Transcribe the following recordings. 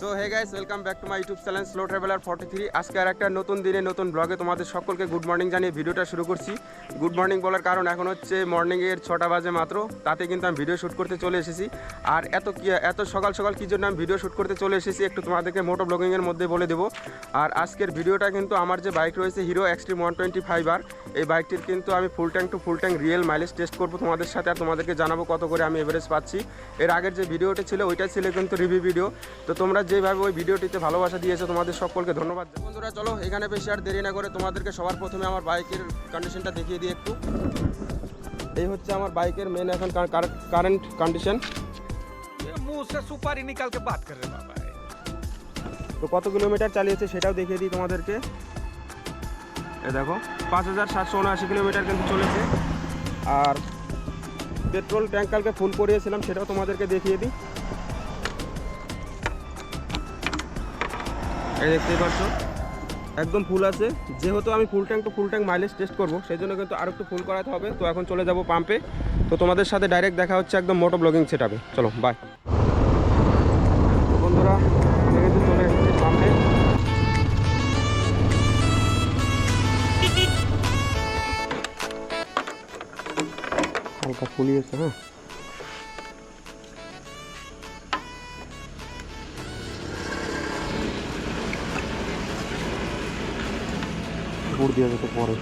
So hey guys welcome back to my YouTube channel slow traveller forty three আজকে আর একটা নতুন দিনে, নতুন ব্লগে তোমাদের সকলকে গুড মর্নিং জানিয়ে ভিডিওটা শুরু করছি। গুড মর্নিং বলার কারণ এখন হচ্ছে মর্নিংয়ের ছটা বাজে মাত্র, তাতে কিন্তু আমি ভিডিও শ্যুট করতে চলে এসেছি। আর এত কি, এত সকাল সকাল কী জন্য আমি ভিডিও শ্যুট করতে চলে এসেছি একটু তোমাদেরকে মোটো ব্লগিংয়ের মধ্যে বলে দেবো। আর আজকের ভিডিওটা কিন্তু আমার যে বাইক রয়েছে Hero Xtreme one twenty five R, এই বাইকটির কিন্তু আমি full tank to full tank real mileage test করব তোমাদের সাথে আর তোমাদেরকে জানাব কত করে আমি এভারেজ পাচ্ছি। এর আগের যে ভিডিওটা ছিল, ওইটা ছিল কিন্তু রিভিউ ভিডিও তো তোমরা যেভাবে ওই ভিডিওটিতে ভালোবাসা দিয়েছে তোমাদের সকলকে ধন্যবাদ। বন্ধুরা চলো এখানে বেশি আর দেরি না করে তোমাদেরকে সবার প্রথমে আমার বাইকের কন্ডিশনটা দেখিয়ে দিই একটু। এই হচ্ছে আমার বাইকের মেন এখন কারেন্ট কন্ডিশন বাদ তো কত কিলোমিটার চালিয়েছে সেটাও দেখিয়ে দিই তোমাদেরকে। এ দেখো পাঁচ হাজার সাতশো উনআশি কিলোমিটার কিন্তু চলেছে। আর পেট্রোল ট্যাঙ্ক কালকে ফুল করিয়েছিলাম সেটাও তোমাদেরকে দেখিয়ে দিই। এই দেখতেই পাচ্ছ। একদম ফুল আছে। যেহেতু আমি ফুল ট্যাঙ্ক তো ফুল ট্যাঙ্ক মাইলেজ টেস্ট করব সেই জন্য কিন্তু আরও একটু ফুল করাতে হবে। তো এখন চলে যাব পাম্পে তো তোমাদের সাথে ডাইরেক্ট দেখা হচ্ছে একদম মোটো ব্লগিং সেটাবে চলো বাই বন্ধুরা কিন্তু চলে এসেছি পাম্পে ফুলিয়েছে হ্যাঁ? গুড় দিয়ে যেতে পরে।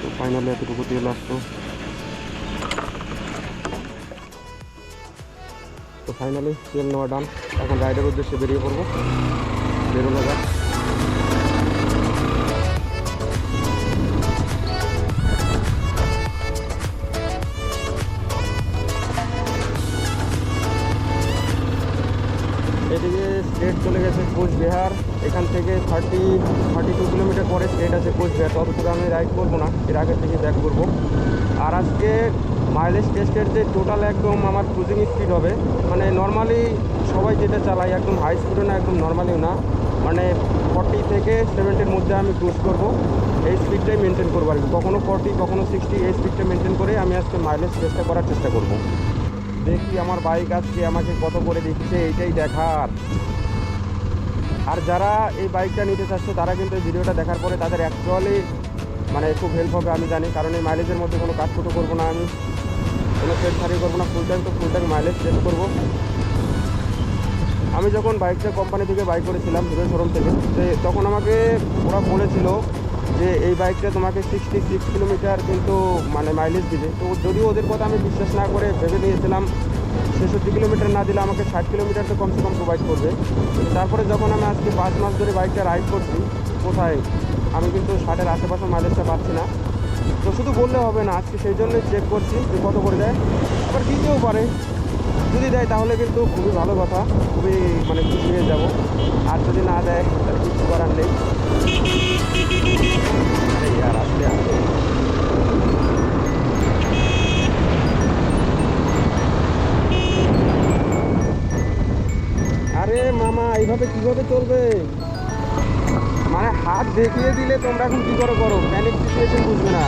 তো ফাইনালি এতটুকু দিয়ে লাগতো তো। ফাইনালি তেল নেওয়া ডান এখন রাইডের উদ্দেশ্যে বেরিয়ে পড়ব। বেরোনো যাক। এদিকে স্টেট চলে গেছে কোচবিহার। এখান থেকে থার্টি থার্টি টু কিলোমিটার পরে স্টেট আছে কোচবিহার। ততটুকু আমি রাইড করব না, এর আগে থেকে ব্যাক করব আর আজকে মাইলেজ টেস্টের যে টোটাল একদম আমার ক্রুজিং স্পিড হবে মানে নর্মালি সবাই যেটা চালায়, একদম হাই স্পিডও না, একদম নর্মালিও না মানে ফর্টি থেকে সেভেন্টির মধ্যে আমি ক্রুজ করব। এই স্পিডটাই মেনটেন করব আর কি। কখনো ফর্টি কখনো সিক্সটি এই স্পিডটা মেনটেন করে আমি আজকে মাইলেজ টেস্টটা করার চেষ্টা করব। দেখি আমার বাইক আজকে আমাকে কত করে দিচ্ছে, এইটাই দেখার। আর যারা এই বাইকটা নিতে চাচ্ছে, তারা কিন্তু এই ভিডিওটা দেখার পরে তাদের অ্যাকচুয়ালি মানে খুব হেল্প হবে, আমি জানি। কারণ এই মাইলেজের মধ্যে কোনো করতে করব না আমি। কোনো সেট সারি করব না ফুল ট্যাঙ্ক তো ফুল ট্যাঙ্ক মাইলেজ চেঞ্জ করব। আমি যখন বাইকটা কোম্পানি থেকে বাইক করেছিলাম হিরো শোরুম থেকে তখন আমাকে ওরা বলেছিল যে এই বাইকটা তোমাকে সিক্সটি সিক্স কিলোমিটার কিন্তু মানে মাইলেজ দিবে। তো যদিও ওদের কথা আমি বিশ্বাস না করে ভেবে নিয়েছিলাম, ছেষট্টি কিলোমিটার না দিলে আমাকে ষাট কিলোমিটার তো কমসে কম প্রোভাইড করবে। তারপরে যখন আমি আজকে পাঁচ মাস ধরে বাইকটা রাইড করছি, কোথায়? আমি কিন্তু ষাটের আশেপাশে মাইলেজটা পাচ্ছি না। তো শুধু বললে হবে না, আজকে সেই জন্যই চেক করছি যে কত করে দেয়। আবার দিতেও পারে। যদি দেয় তাহলে কিন্তু খুবই ভালো কথা খুবই মানে খুশি হয়ে যাব। আর যদি না দেয় তাহলে কিছু করার নেই। আরে মামা এইভাবে কীভাবে চলবে? মানে হাত দেখিয়ে দিলে তোমরা এখন কি করে করো? প্যানিক সিচুয়েশন বুঝবে না।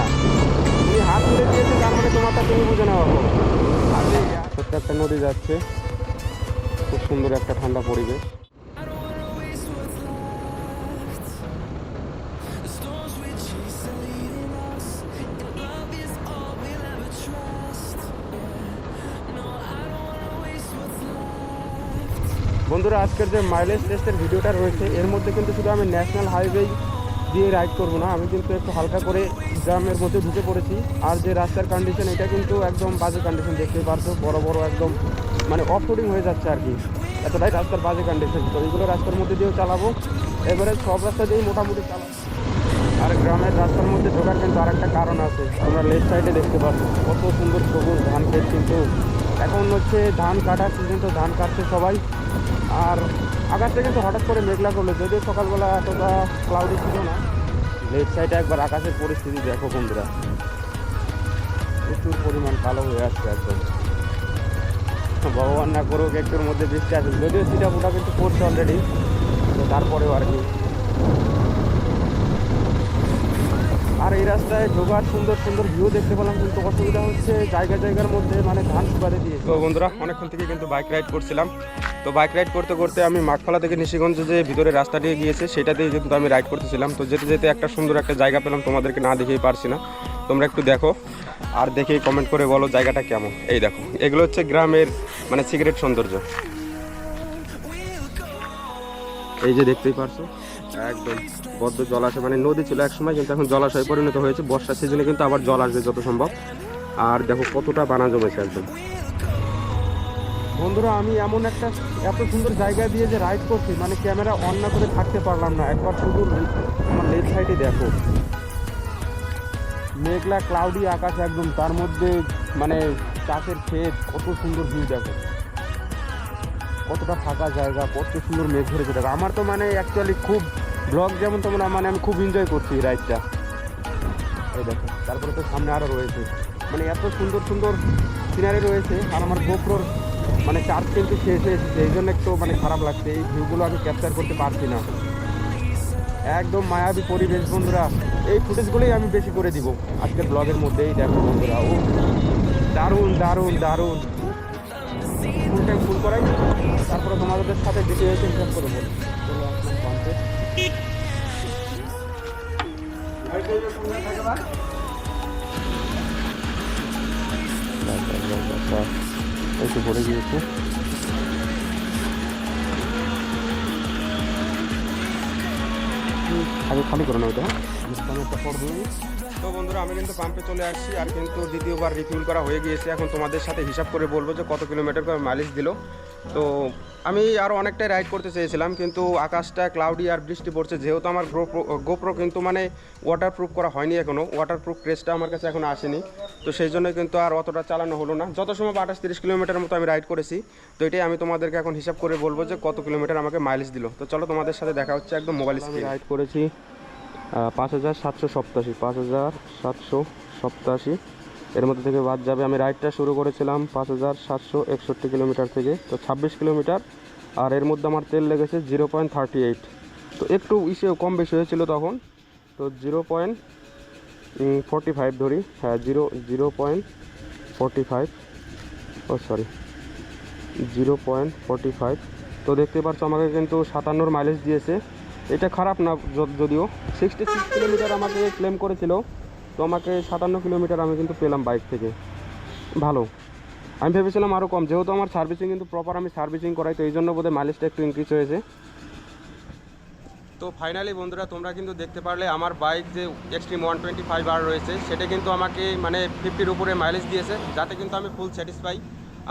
তুমি হাত তুলে দিয়েছ তার মানে তোমারটা তুমি বুঝে নাও এখন আরে ইয়ার, ছোট্ট একটা নদী যাচ্ছে। খুব সুন্দর একটা ঠান্ডা পরিবেশ। বন্ধুরা, আজকের যে মাইলেজ টেস্টের ভিডিওটা রয়েছে, এর মধ্যে কিন্তু শুধু আমি ন্যাশনাল হাইওয়ে দিয়ে রাইড করব না। আমি কিন্তু একটু হালকা করে গ্রামের মধ্যে ঢুকে পড়েছি। আর যে রাস্তার কন্ডিশন এটা কিন্তু একদম বাজে কন্ডিশন দেখতে পারছ। বড় বড় একদম মানে অফ রোডিং হয়ে যাচ্ছে আর কি। এতটাই রাস্তার বাজে কন্ডিশন তো এইগুলো রাস্তার মধ্যে দিয়েও চালাবো। এবারে সব রাস্তা দিয়েই মোটামুটি চালাবো। আর গ্রামের রাস্তার মধ্যে ঢোকার কিন্তু আর একটা কারণ আছে। আমরা লেফট সাইডে দেখতে পাচ্ছ। কত সুন্দর সবুজ ধান ক্ষেত কিন্তু এখন হচ্ছে ধান কাটার সিজন তো ধান কাটছে সবাই। আর আকাশটা কিন্তু হঠাৎ করে মেঘলা করল, যদিও সকালবেলা এতটা ক্লাউডি ছিল না। লেফট সাইডে একবার আকাশের পরিস্থিতি দেখো বন্ধুরা। প্রচুর পরিমাণ কালো হয়ে আসছে একদম। ভগবান না করুক, একটুর মধ্যে বৃষ্টি আসে যদিও সিটা ফুটা কিন্তু পড়ছে অলরেডি তো তারপরেও আর কি। রাস্তায় ঢোকার সুন্দর সুন্দর ভিউ দেখতে পেলাম, কিন্তু অসুবিধা হচ্ছে জায়গা, জায়গার মধ্যে মানে ধান শুকাতে দিয়ে। তো বন্ধুরা, অনেকক্ষণ থেকে কিন্তু বাইক রাইড করছিলাম। তো বাইক রাইড করতে করতে আমি মাঠখোলা থেকে নিশিগঞ্জ যে ভিতরে রাস্তা দিয়ে গিয়েছে, সেটা দিয়ে কিন্তু আমি রাইড করতেছিলাম। তো যেতে যেতে একটা সুন্দর একটা জায়গা পেলাম, তোমাদেরকে না দেখেই পারছি না। তোমরা একটু দেখো আর দেখেই কমেন্ট করে বলো জায়গাটা কেমন। এই দেখো, এগুলো হচ্ছে গ্রামের মানে সিগারেট সৌন্দর্য। এই যে দেখতেই পারছ একদম বদ্ধ জলাশয় মানে নদী ছিল এক সময়, কিন্তু এখন জলাশয় পরিণত হয়েছে। বর্ষার সিজনে কিন্তু আবার জল আসবে যত সম্ভব। আর দেখো কতটা বানা জমেছে একদম। বন্ধুরা, আমি এমন একটা এত সুন্দর জায়গা দিয়ে যে রাইড করছি মানে ক্যামেরা অন না করে থাকতে পারলাম না। একবার শুধু আমার লেফট সাইডে দেখো। মেঘলা ক্লাউডি আকাশ একদম। তার মধ্যে মানে চাষের ক্ষেত, কত সুন্দর ভিউ দেখো। কতটা ফাঁকা জায়গা, কত সুন্দর মেঘ ধরেছে আমার তো মানে অ্যাকচুয়ালি খুব ব্লগ যেমন তোমরা মানে আমি খুব এনজয় করছি রাইডটা এই দেখো, তারপরে তো সামনে আরও রয়েছে। মানে এত সুন্দর সুন্দর সিনারি রয়েছে, আর আমার গোপ্রোর মানে চার্জ কিন্তু শেষ এসেছে, এই জন্য একটু মানে খারাপ লাগছে, এই ভিউগুলো আমি ক্যাপচার করতে পারছি না। একদম মায়াবী পরিবেশ বন্ধুরা, এই ফুটেজগুলোই আমি বেশি করে দিব আজকের ব্লগের মধ্যেই দেখো বন্ধুরা, ও দারুণ দারুণ দারুণ। ফুল টাইম ফুল করাই, তারপরে তোমাদের সাথে ডিটেলস শেয়ার করে বলি একটু গিয়েছে আগে খালি করে পর দিয়ে তো বন্ধুরা, আমি কিন্তু পাম্পে চলে আসছি আর কিন্তু দ্বিতীয়বার রিফিল করা হয়ে গিয়েছে। এখন তোমাদের সাথে হিসাব করে বলব যে কত কিলোমিটার করে মাইলেজ দিল। তো আমি আরও অনেকটাই রাইড করতে চেয়েছিলাম কিন্তু আকাশটা ক্লাউডি আর বৃষ্টি পড়ছে। যেহেতু আমার গোপ্রো গোপ্রো কিন্তু মানে ওয়াটার প্রুফ করা হয়নি এখনও ওয়াটার প্রুফ ক্রেসটা আমার কাছে এখনও আসেনি। তো সেই জন্য কিন্তু আর অতটা চালানো হলো না। যত সময় আঠাশ তিরিশ কিলোমিটার মতো আমি রাইড করেছি। তো এটাই আমি তোমাদেরকে এখন হিসাব করে বলব যে কত কিলোমিটার আমাকে মাইলেজ দিল। তো চলো তোমাদের সাথে দেখা হচ্ছে একদম মোবাইল স্ক্রিন রাইড করেছি পাঁচ হাজার সাতশো সপ্তাশি পাঁচ হাজার সাতশো সপ্তাশি। এর মধ্যে থেকে বাদ যাবে। আমি রাইডটা শুরু করেছিলাম পাঁচ হাজার সাতশো একষট্টি কিলোমিটার থেকে। তো ছাব্বিশ কিলোমিটার। আর এর মধ্যে আমার তেল লেগেছে জিরো পয়েন্ট থার্টি এইট। তো একটু ইসে কম বেশি হয়েছিল তখন। তো জিরো পয়েন্ট ফোরটি ফাইভ ধরি। হ্যাঁ zero zero point forty five. Oh sorry zero point forty five. তো দেখতে পাচ্ছ, আমাকে কিন্তু সাতান্নর মাইলেজ দিয়েছে। এটা খারাপ না যদিও। সিক্সটি সিক্স কিলোমিটার আমাকে ক্লেম করেছিল। তো আমাকে সাতান্ন কিলোমিটার আমি কিন্তু পেলাম বাইক থেকে। ভালো। আমি ভেবেছিলাম আরও কম, যেহেতু আমার সার্ভিসিং কিন্তু প্রপার আমি সার্ভিসিং করাই, তো এই জন্য বোধহয় মাইলেজটা একটু ইনক্রিজ হয়েছে। তো ফাইনালি বন্ধুরা, তোমরা কিন্তু দেখতে পারলে আমার বাইক যে Xtreme one twenty five R রয়েছে, সেটা কিন্তু আমাকে মানে ফিফটির উপরে মাইলেজ দিয়েছে, যাতে কিন্তু আমি ফুল স্যাটিসফাই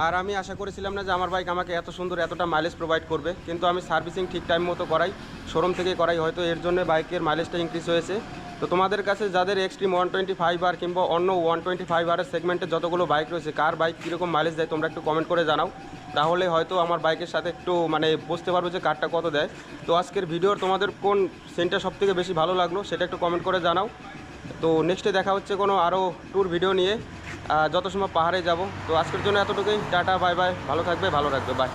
আর আমি আশা করেছিলাম না যে আমার বাইক আমাকে এত সুন্দর এতটা মাইলেজ প্রোভাইড করবে, কিন্তু আমি সার্ভিসিং ঠিক টাইম মতো করাই শোরুম থেকে করাই, হয়তো এর জন্য বাইকের মাইলেজটা ইনক্রিজ হয়েছে। তো তোমাদের কাছে যাদের Xtreme one twenty five R কিংবা অন্য ওয়ান টোয়েন্টি ফাইভ আরের সেগমেন্টে যতগুলো বাইক রয়েছে, কার বাইক কীরকম মাইলেজ দেয় তোমরা একটু কমেন্ট করে জানাও। তাহলে হয়তো আমার বাইকের সাথে একটু মানে বুঝতে পারব যে কারটা কত দেয়। তো আজকের ভিডিওর তোমাদের কোন সেন্টটা সব থেকে বেশি ভালো লাগল সেটা একটু কমেন্ট করে জানাও। তো নেক্সটে দেখা হচ্ছে কোনো আরও ট্যুর ভিডিও নিয়ে। যত সময় পাহাড়ে যাব। তো আজকের জন্য এতটুকুই। টাটা বাই বাই ভালো থাকবে, ভালো রাখবে বাই